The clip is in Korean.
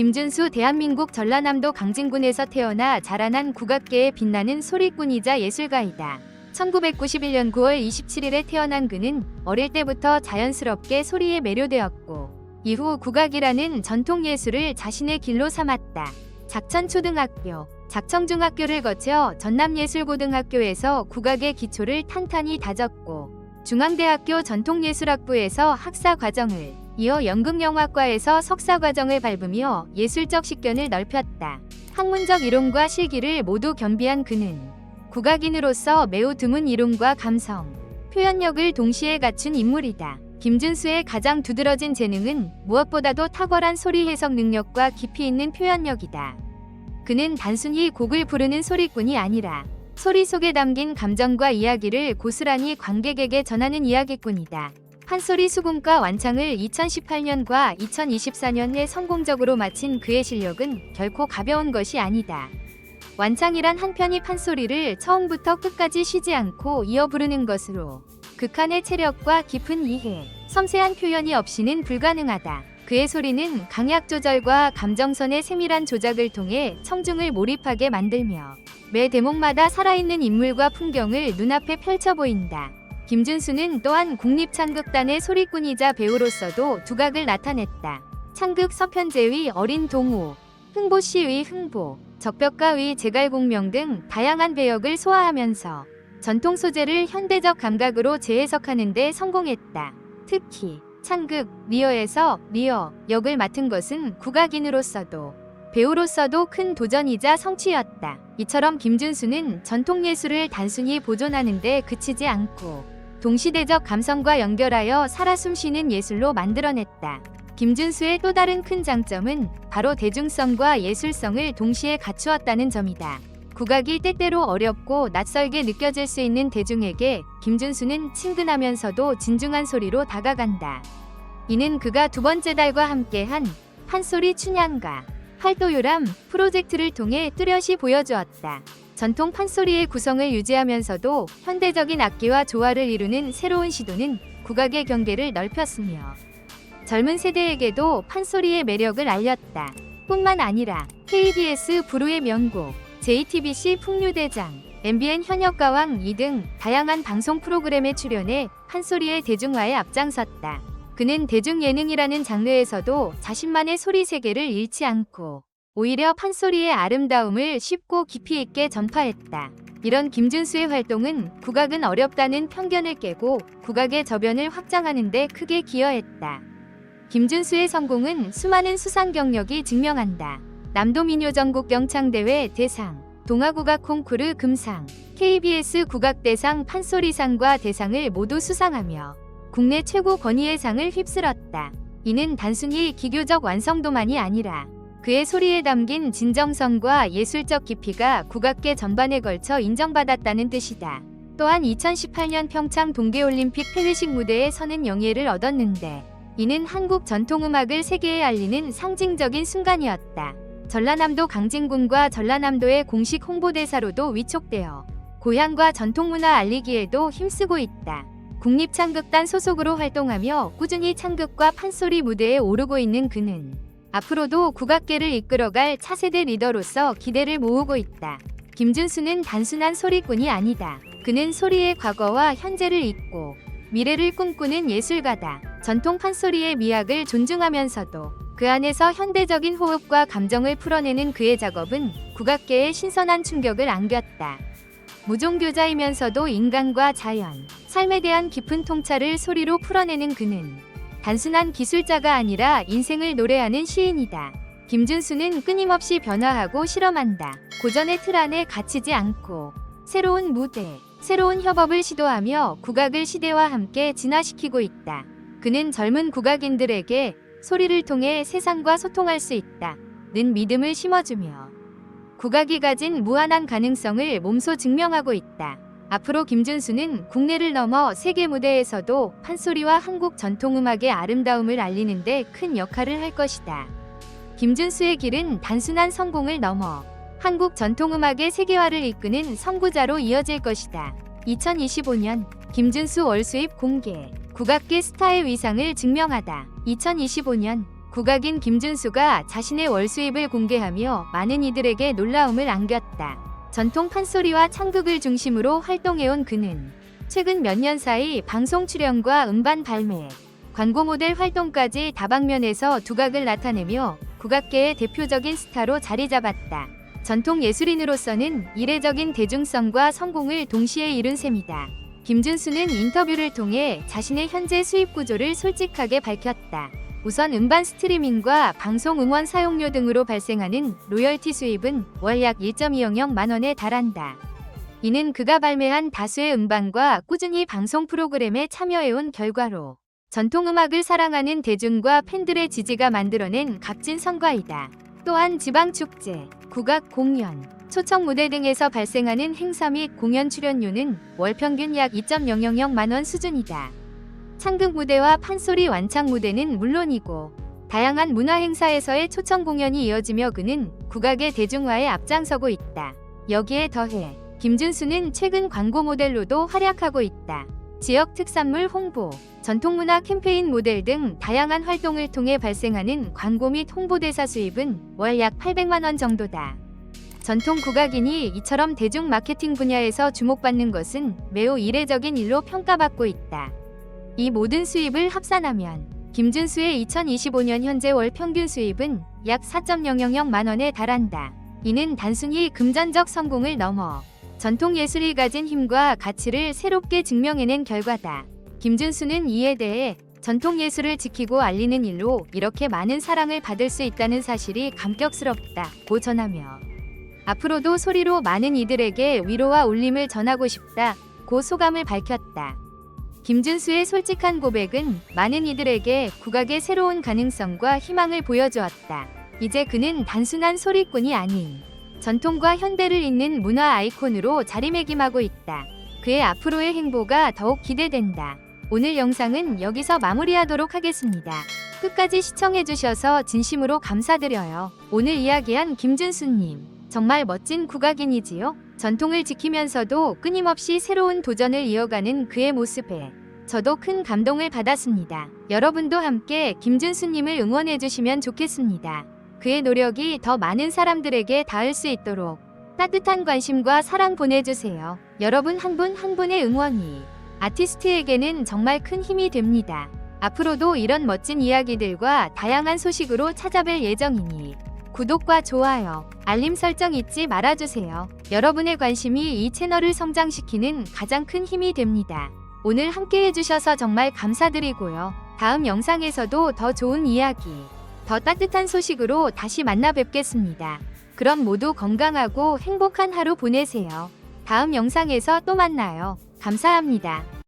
김준수 대한민국 전라남도 강진군에서 태어나 자라난 국악계에 빛나는 소리꾼이자 예술가이다. 1991년 9월 27일에 태어난 그는 어릴 때부터 자연스럽게 소리에 매료되었고 이후 국악이라는 전통 예술을 자신의 길로 삼았다. 작천초등학교, 작청중학교를 거쳐 전남예술고등학교에서 국악의 기초를 탄탄히 다졌고 중앙대학교 전통예술학부에서 학사 과정을 이어 연극영화과에서 석사 과정을 밟으며 예술적 식견을 넓혔다. 학문적 이론과 실기를 모두 겸비한 그는 국악인으로서 매우 드문 이론과 감성, 표현력을 동시에 갖춘 인물이다. 김준수의 가장 두드러진 재능은 무엇보다도 탁월한 소리 해석 능력과 깊이 있는 표현력이다. 그는 단순히 곡을 부르는 소리꾼이 아니라 소리 속에 담긴 감정과 이야기를 고스란히 관객에게 전하는 이야기꾼이다. 판소리 수궁과 완창을 2018년과 2024년에 성공적으로 마친 그의 실력은 결코 가벼운 것이 아니다. 완창이란 한 편의 판소리를 처음부터 끝까지 쉬지 않고 이어 부르는 것으로 극한의 체력과 깊은 이해, 섬세한 표현이 없이는 불가능하다. 그의 소리는 강약 조절과 감정선의 세밀한 조작을 통해 청중을 몰입하게 만들며 매 대목마다 살아있는 인물과 풍경을 눈앞에 펼쳐 보인다. 김준수는 또한 국립창극단의 소리꾼이자 배우로서도 두각을 나타냈다. 창극 서편제의 어린 동호, 흥보시의 흥보, 적벽가의 제갈공명 등 다양한 배역을 소화하면서 전통 소재를 현대적 감각으로 재해석하는 데 성공했다. 특히 창극, 리어에서 리어 역을 맡은 것은 국악인으로서도 배우로서도 큰 도전이자 성취였다. 이처럼 김준수는 전통 예술을 단순히 보존하는 데 그치지 않고 동시대적 감성과 연결하여 살아 숨쉬는 예술로 만들어냈다. 김준수의 또 다른 큰 장점은 바로 대중성과 예술성을 동시에 갖추었다는 점이다. 국악이 때때로 어렵고 낯설게 느껴질 수 있는 대중에게 김준수는 친근하면서도 진중한 소리로 다가간다. 이는 그가 두 번째 달과 함께한 판소리 춘향가 활도요람 프로젝트를 통해 뚜렷이 보여주었다. 전통 판소리의 구성을 유지하면서도 현대적인 악기와 조화를 이루는 새로운 시도는 국악의 경계를 넓혔으며 젊은 세대에게도 판소리의 매력을 알렸다. 뿐만 아니라 KBS 부르의 명곡, JTBC 풍류대장, MBN 현역가왕 2등 다양한 방송 프로그램에 출연해 판소리의 대중화에 앞장섰다. 그는 대중예능이라는 장르에서도 자신만의 소리 세계를 잃지 않고 오히려 판소리의 아름다움을 쉽고 깊이 있게 전파했다. 이런 김준수의 활동은 국악은 어렵다는 편견을 깨고 국악의 저변을 확장하는 데 크게 기여했다. 김준수의 성공은 수많은 수상 경력이 증명한다. 남도민요 전국 경창대회 대상, 동아국악 콩쿠르 금상, KBS 국악대상 판소리상과 대상을 모두 수상하며 국내 최고 권위의 상을 휩쓸었다. 이는 단순히 기교적 완성도만이 아니라 그의 소리에 담긴 진정성과 예술적 깊이가 국악계 전반에 걸쳐 인정받았다는 뜻이다. 또한 2018년 평창 동계올림픽 폐회식 무대에 서는 영예를 얻었는데 이는 한국 전통음악을 세계에 알리는 상징적인 순간이었다. 전라남도 강진군과 전라남도의 공식 홍보대사로도 위촉되어 고향과 전통문화 알리기에도 힘쓰고 있다. 국립창극단 소속으로 활동하며 꾸준히 창극과 판소리 무대에 오르고 있는 그는 앞으로도 국악계를 이끌어갈 차세대 리더로서 기대를 모으고 있다. 김준수는 단순한 소리꾼이 아니다. 그는 소리의 과거와 현재를 잇고 미래를 꿈꾸는 예술가다. 전통 판소리의 미학을 존중하면서도 그 안에서 현대적인 호흡과 감정을 풀어내는 그의 작업은 국악계에 신선한 충격을 안겼다. 무종교자이면서도 인간과 자연, 삶에 대한 깊은 통찰을 소리로 풀어내는 그는 단순한 기술자가 아니라 인생을 노래하는 시인이다. 김준수는 끊임없이 변화하고 실험한다. 고전의 틀 안에 갇히지 않고 새로운 무대, 새로운 협업을 시도하며 국악을 시대와 함께 진화시키고 있다. 그는 젊은 국악인들에게 소리를 통해 세상과 소통할 수 있다. 는 믿음을 심어주며 국악이 가진 무한한 가능성을 몸소 증명하고 있다. 앞으로 김준수는 국내를 넘어 세계 무대에서도 판소리와 한국 전통음악의 아름다움을 알리는데 큰 역할을 할 것이다. 김준수의 길은 단순한 성공을 넘어 한국 전통음악의 세계화를 이끄는 선구자로 이어질 것이다. 2025년 김준수 월수입 공개 국악계 스타의 위상을 증명하다. 2025년 국악인 김준수가 자신의 월 수입을 공개하며 많은 이들에게 놀라움을 안겼다. 전통 판소리와 창극을 중심으로 활동해온 그는 최근 몇 년 사이 방송 출연과 음반 발매, 광고 모델 활동까지 다방면에서 두각을 나타내며 국악계의 대표적인 스타로 자리 잡았다. 전통 예술인으로서는 이례적인 대중성과 성공을 동시에 이룬 셈이다. 김준수는 인터뷰를 통해 자신의 현재 수입 구조를 솔직하게 밝혔다. 우선 음반 스트리밍과 방송 음원 사용료 등으로 발생하는 로열티 수입은 월 약 1.200만 원에 달한다. 이는 그가 발매한 다수의 음반과 꾸준히 방송 프로그램에 참여해온 결과로 전통 음악을 사랑하는 대중과 팬들의 지지가 만들어낸 값진 성과이다. 또한 지방 축제, 국악 공연, 초청 무대 등에서 발생하는 행사 및 공연 출연료는 월 평균 약 2.000만 원 수준이다. 창극 무대와 판소리 완창 무대는 물론이고 다양한 문화 행사에서의 초청 공연이 이어지며 그는 국악의 대중화에 앞장서고 있다. 여기에 더해 김준수는 최근 광고 모델로도 활약하고 있다. 지역 특산물 홍보, 전통문화 캠페인 모델 등 다양한 활동을 통해 발생하는 광고 및 홍보대사 수입은 월 약 800만 원 정도다. 전통 국악인이 이처럼 대중 마케팅 분야에서 주목받는 것은 매우 이례적인 일로 평가받고 있다. 이 모든 수입을 합산하면 김준수의 2025년 현재 월 평균 수입은 약 4.000만 원에 달한다. 이는 단순히 금전적 성공을 넘어 전통 예술이 가진 힘과 가치를 새롭게 증명해낸 결과다. 김준수는 이에 대해 전통 예술을 지키고 알리는 일로 이렇게 많은 사랑을 받을 수 있다는 사실이 감격스럽다고 전하며 앞으로도 소리로 많은 이들에게 위로와 울림을 전하고 싶다고 소감을 밝혔다. 김준수의 솔직한 고백은 많은 이들에게 국악의 새로운 가능성과 희망을 보여주었다. 이제 그는 단순한 소리꾼이 아닌 전통과 현대를 잇는 문화 아이콘으로 자리매김하고 있다. 그의 앞으로의 행보가 더욱 기대된다. 오늘 영상은 여기서 마무리하도록 하겠습니다. 끝까지 시청해주셔서 진심으로 감사드려요. 오늘 이야기한 김준수님, 정말 멋진 국악인이지요? 전통을 지키면서도 끊임없이 새로운 도전을 이어가는 그의 모습에 저도 큰 감동을 받았습니다. 여러분도 함께 김준수님을 응원해 주시면 좋겠습니다. 그의 노력이 더 많은 사람들에게 닿을 수 있도록 따뜻한 관심과 사랑 보내주세요. 여러분 한 분 한 분의 응원이 아티스트에게는 정말 큰 힘이 됩니다. 앞으로도 이런 멋진 이야기들과 다양한 소식으로 찾아뵐 예정이니 구독과 좋아요, 알림 설정 잊지 말아주세요. 여러분의 관심이 이 채널을 성장시키는 가장 큰 힘이 됩니다. 오늘 함께 해주셔서 정말 감사드리고요. 다음 영상에서도 더 좋은 이야기, 더 따뜻한 소식으로 다시 만나 뵙겠습니다. 그럼 모두 건강하고 행복한 하루 보내세요. 다음 영상에서 또 만나요. 감사합니다.